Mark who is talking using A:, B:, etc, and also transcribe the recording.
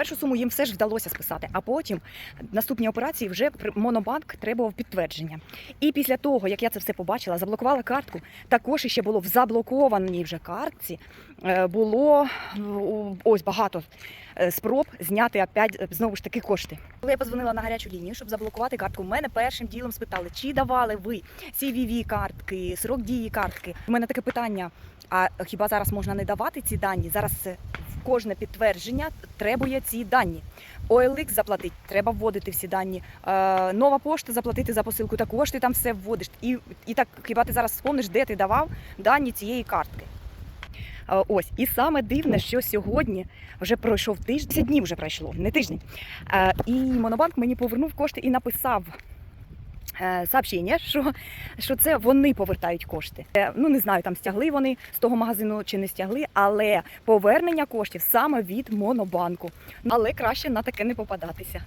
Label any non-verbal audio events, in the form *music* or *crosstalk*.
A: Першу суму їм все ж вдалося списати, а потім наступні операції вже монобанк требував підтвердження. І після того, як я це все побачила, заблокувала картку. Також ще було в заблокованій вже картці. е, Було ну, ось багато е, спроб зняти опять е, знову ж таки кошти. Коли я позвонила на гарячу лінію, щоб заблокувати картку, мене першим ділом спитали, чи давали ви CVV картки, срок дії картки. У мене таке питання: а хіба зараз можна не давати ці дані? Зараз кожне підтвердження требує ці дані. OLX заплатить, треба вводити всі дані. Е, нова пошта заплатити за посилку, також ти там все вводиш. І, і так, хіба ти зараз спомниш, де ти давав дані цієї картки? Е, Ось, і саме дивне, що сьогодні вже пройшов тиждень, 10 днів вже пройшло, не тиждень. Е, І Монобанк мені повернув кошти і написав сообщення, *laughs* що, що це вони повертають кошти. Е, Ну не знаю, там стягли вони з того магазину чи не стягли, але повернення коштів саме від Монобанку. Але краще на таке не попадатися.